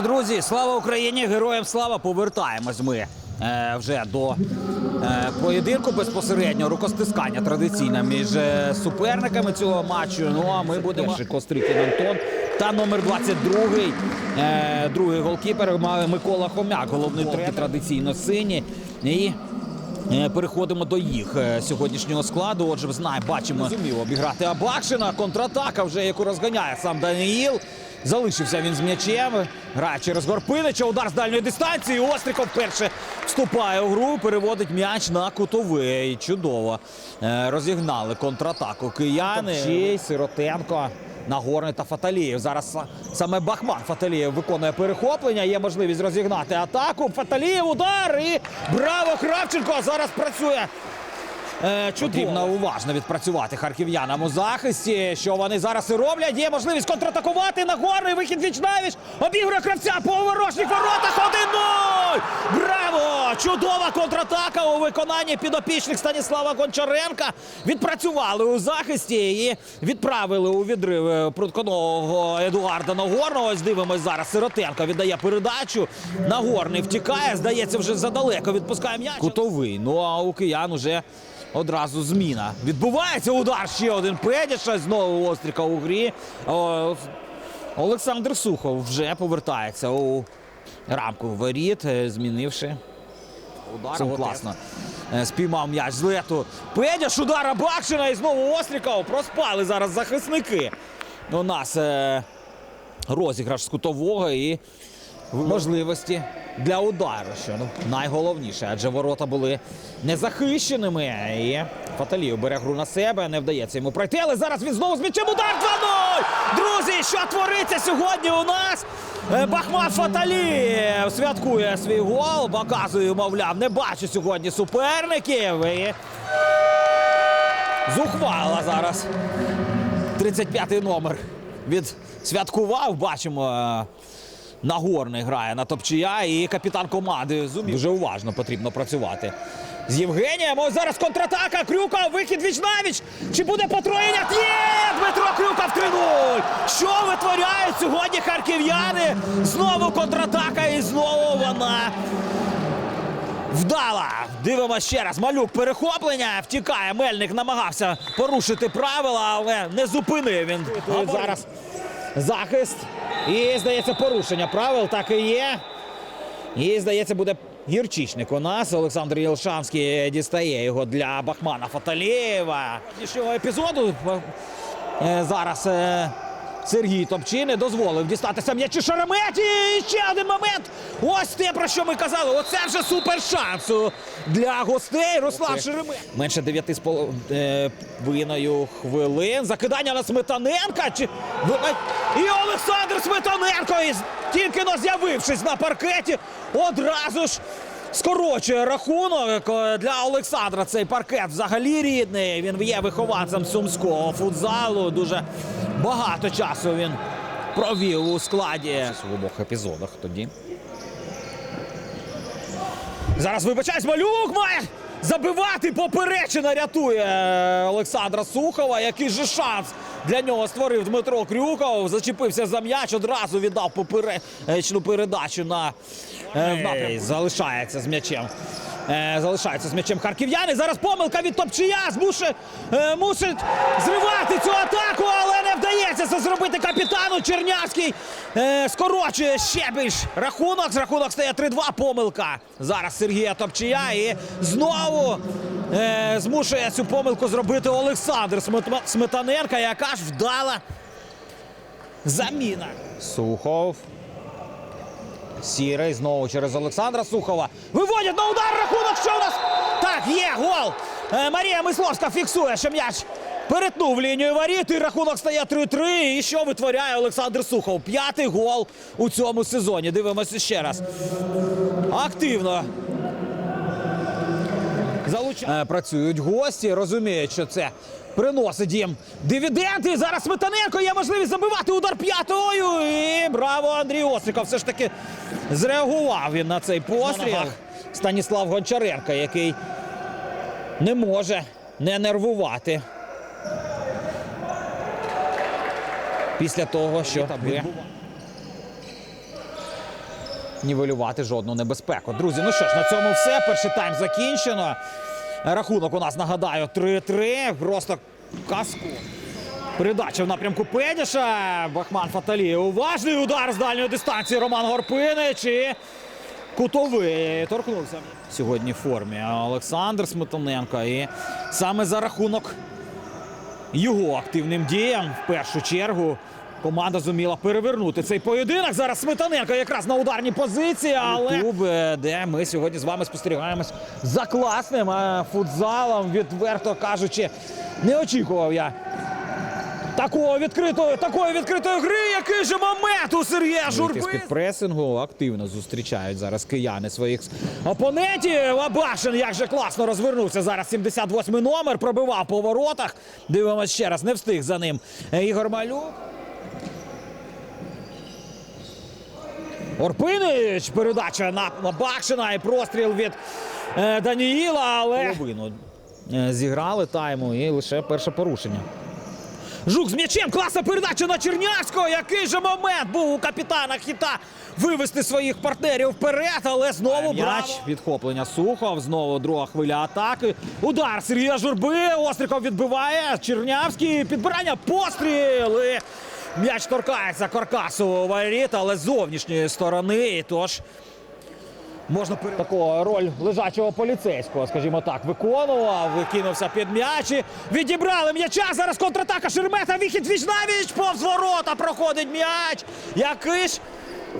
що, друзі, слава Україні! Героям слава! Повертаємось ми е, вже до е, поєдинку безпосередньо рукостискання традиційне між е, суперниками цього матчу. Ну а ми будемо ще Кострикін Антон та номер 22 е, другий голкіпер Микола Хомяк, головний тренер традиційно сині. І Е, Переходимо до їх е, сьогоднішнього складу. Отже, знаємо, бачимо, зумів обіграти Абакшина. Контратака вже яку розганяє сам Даниїл. Залишився він з м'ячем. Грає через Горпинича. Удар з дальньої дистанції. Остриков вперше вступає у гру. Переводить м'яч на кутовий. Чудово. Е, Розігнали контратаку кияни. Топчій, Сиротенко. Нагорний та Фаталієв. Зараз саме Бахман Фаталієв виконує перехоплення. Є можливість розігнати атаку. Фаталієв удар і браво Кравченко зараз працює. Е, Потрібно уважно відпрацювати харків'янам у захисті. Що вони зараз і роблять? Є можливість контратакувати. Нагорний вихід вічнавіч. Обігрує кравця по ворожніх воротах. 1-0! Браво! Чудова контратака у виконанні підопічних Станіслава Гончаренка. Відпрацювали у захисті і відправили у відрив е, прутконого Едуарда Нагорного. Ось дивимось зараз. Сиротенко віддає передачу. Нагорний втікає. Здається, вже задалеко відпускає м'яч. Кутовий. Ну а у киян уже одразу зміна. Відбувається удар. Ще один Педіша. Знову Остріка у грі. О, Олександр Сухов вже повертається у рамку воріт, е, змінивши. Удар Це класно. Е, Спіймав м'яч з лету. Педяш, удар Абакшина і знову Остріков. Проспали зараз захисники. У нас е, розіграш з кутового і можливості для удару, що ну, найголовніше, адже ворота були незахищеними. І Фаталів бере гру на себе, не вдається йому пройти, але зараз він знову з м'ячем удар 2-0! Друзі, що твориться сьогодні у нас? Е, Бахмат Фаталієв святкує свій гол, показує, мовляв, не бачу сьогодні суперників. І зухвала зараз. 35-й номер відсвяткував. Бачимо, е, Нагорний грає на топчія і капітан команди зумів. Дуже уважно потрібно працювати. З Євгенієм. Ось зараз контратака. Крюков, вихід віч навіч. Чи буде потроєння? Є! Дмитро Крюков 3-0. Що витворяють сьогодні харків'яни? Знову контратака і знову вона Вдала! Дивимося ще раз. Малюк перехоплення. Втікає. Мельник намагався порушити правила, але не зупинив він. Зараз захист. І, здається, порушення правил так і є. І, здається, буде гірчичник у нас. Олександр Єлшанський дістає його для Бахмана Фаталєва. Епізоду е, зараз е, Сергій Топчий не дозволив дістатися м'ячі Шереметі. І ще один момент. Ось те, про що ми казали. Оце вже супер шанс для гостей. Руслан Шеремет. Менше дев'яти з половиною хвилин. Закидання на Сметаненка. Чи... І Олександр Сметаненко, тільки но з'явившись на паркеті, одразу ж скорочує рахунок е, для Олександра. Цей паркет взагалі рідний. Він є вихованцем сумського футзалу. Дуже багато часу він провів у складі в обох епізодах тоді. Зараз вибачаюсь, малюк має забивати. Поперечина рятує е, Олександра Сухова. Який же шанс для нього створив Дмитро Крюков. Зачепився за м'яч, одразу віддав поперечну передачу на е, напрямку. Залишається з м'ячем. Е, залишається з м'ячем харків'яни. Зараз помилка від топчия. Змушує, е, мусить зривати цю атаку, але не вдається це зробити капітану. Чернявський е, скорочує ще більш рахунок. З рахунок стає 3-2. Помилка. Зараз Сергія Топчия. І знову е, змушує цю помилку зробити Олександр Сметаненка, яка ж вдала заміна. Сухов. Сірий знову через Олександра Сухова. Виводять на удар рахунок. Що у нас? Так, є гол. Е, Марія Мисловська фіксує, що м'яч перетнув лінію воріт. І рахунок стає 3-3. І що витворяє Олександр Сухов? П'ятий гол у цьому сезоні. Дивимося ще раз. Активно. Залуча... Е, Працюють гості, розуміють, що це приносить їм дивіденди. Зараз Сметаненко є можливість забивати удар п'ятою. І браво, Андрій Осиков. Все ж таки зреагував він на цей постріл. Станіслав Гончаренко, який не може не нервувати. Після того, що. Нівелювати жодну небезпеку. Друзі, ну що ж, на цьому все. Перший тайм закінчено. Рахунок у нас нагадаю 3-3. Просто казку. Передача в напрямку Педіша. Бахман Фаталі. Уважний удар з дальньої дистанції. Роман Горпинич. І кутовий торкнувся. Сьогодні в формі Олександр Сметаненко. І саме за рахунок його активним діям в першу чергу. Команда зуміла перевернути цей поєдинок. Зараз Сметаненко якраз на ударній позиції, але Ютуб, е, де ми сьогодні з вами спостерігаємось за класним е, футзалом. Відверто кажучи, не очікував я такого відкритої, такої відкритої гри. Який же момент у Сергія Журби? З під пресингу активно зустрічають зараз кияни своїх опонентів. Абашин як же класно розвернувся. Зараз 78-й номер пробивав по воротах. Дивимось ще раз, не встиг за ним е, Ігор Малюк. Орпинич, передача на, на Бакшина і простріл від е, Даніїла, але половину е, зіграли тайму і лише перше порушення. Жук з м'ячем, класна передача на Чернявського. Який же момент був у капітана Хіта вивести своїх партнерів вперед, але знову м'яч. Відхоплення Сухов. Знову друга хвиля атаки. Удар Сергія Журби. Остриков відбиває. Чернявський підбирання. Постріл. І М'яч торкається каркасу воріт, але з зовнішньої сторони. І Тож можна такого роль лежачого поліцейського, скажімо так, виконував, викинувся під м'яч. і Відібрали м'яча. Зараз контратака Шермета. Вихід віч навіч повз ворота проходить м'яч. Який ж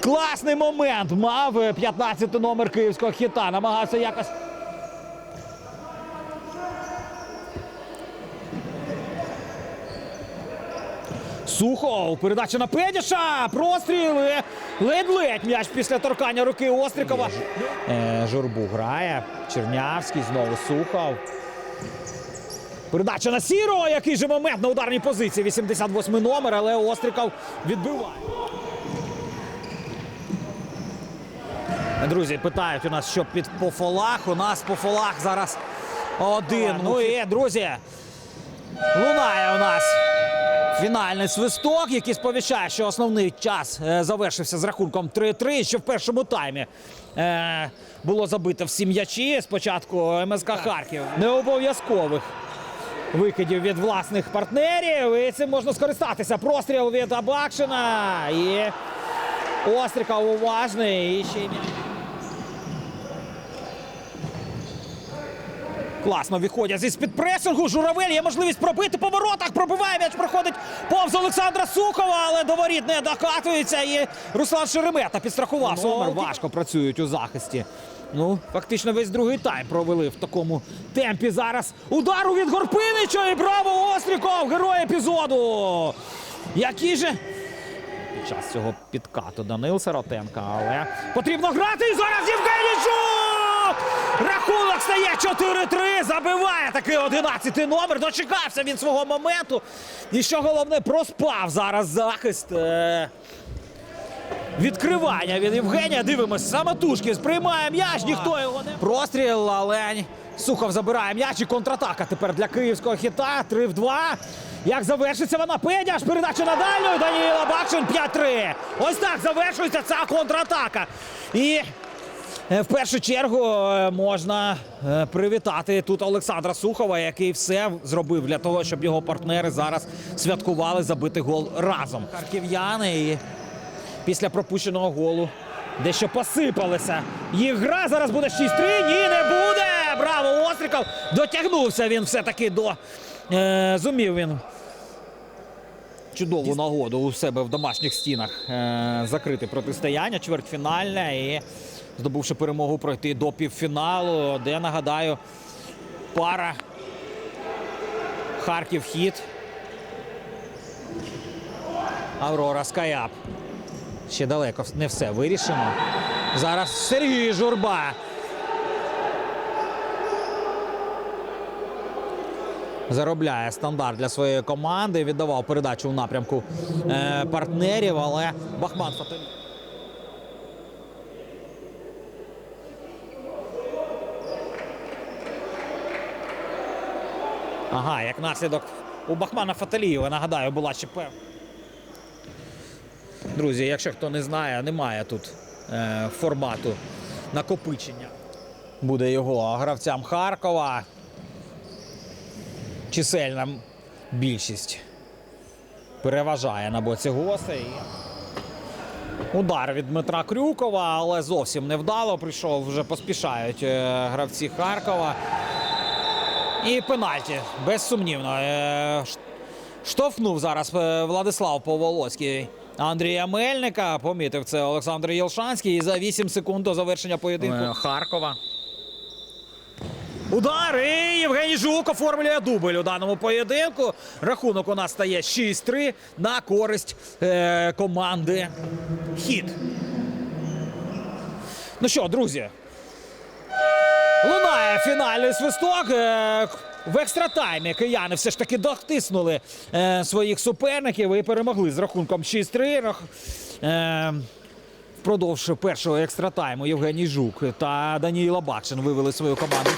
класний момент мав 15 номер київського хіта. Намагався якось. Сухов, передача на Педіша, простріли. Ледь-ледь м'яч після торкання руки Острикова. Е, Журбу грає. Чернявський, знову Сухов. Передача на Сірого, який же момент на ударній позиції. 88 номер, але Остриков відбиває. Друзі, питають у нас, що під по фолах. У нас по фолах зараз один. Ну і, друзі, лунає у нас Фінальний свисток, який сповіщає, що основний час е, завершився з рахунком 3-3. Що в першому таймі е, було забито всі м'ячі. Спочатку МСК Харків необов'язкових викидів від власних партнерів. І цим можна скористатися. Простріл від Абакшина. І Остриков уважний. І ще й Класно виходять зі з-під пресингу. Журавель є можливість пробити по воротах. Пробиває м'яч, проходить повз Олександра Сухова, але до воріт не докатується. І Руслан Шеремета підстрахував. Номер важко працюють у захисті. Ну, фактично весь другий тайм провели в такому темпі. Зараз удару від Горпинича і браво Остріков! Герой епізоду! Який же під час цього підкату Данил Сиротенка, але потрібно грати і зараз Євгеній Жук! Рахунок стає 4-3. Забиває такий 11 номер. Дочекався він свого моменту. І що головне, проспав зараз захист. Е, Відкривання від Євгенія. Дивимось, самотужки сприймає м'яч, ніхто його не. Простріл, але Сухов забирає м'яч і контратака тепер для київського хіта. 3 в 2. Як завершиться вона? Педяш, передача на дальню. Даніїла Бакшин 5-3. Ось так завершується ця контратака. І В першу чергу е, можна е, привітати тут Олександра Сухова, який все зробив для того, щоб його партнери зараз святкували забитий гол разом. Харків'яни і після пропущеного голу дещо посипалися. Їх гра зараз буде 6-3. Ні, не буде. Браво, Остриков! Дотягнувся він все-таки до. Е, зумів він чудову нагоду у себе в домашніх стінах е, закрити протистояння чвертьфінальне і здобувши перемогу пройти до півфіналу, де нагадаю пара Харків хід. Аврора Скаяп. Ще далеко не все вирішено. Зараз Сергій Журба. Заробляє стандарт для своєї команди. Віддавав передачу у напрямку е, партнерів, але Бахман Фаталь. Ага, як наслідок у Бахмана Фаталієва, нагадаю, була певна. Друзі, якщо хто не знає, немає тут е, формату накопичення. Буде його гравцям Харкова. Чисельна більшість переважає на боці гостей. Удар від Дмитра Крюкова, але зовсім невдало прийшов. Вже поспішають е, гравці Харкова. І пенальті, безсумнівно. Е, Штовхнув зараз е, Владислав Поволоцький Андрія Мельника. Помітив це Олександр Єлшанський. І за 8 секунд до завершення поєдинку Харкова. Удар і Євгеній Жук оформлює дубль у даному поєдинку. Рахунок у нас стає 6-3 на користь е, команди Хід. Ну що, друзі, лунає фінальний свисток. Е, в екстратаймі кияни все ж таки дотиснули е, своїх суперників і перемогли з рахунком 6-3. Рах... Е, Впродовж першого екстратайму Євгеній Жук та Даніїла Бакшин вивели свою команду.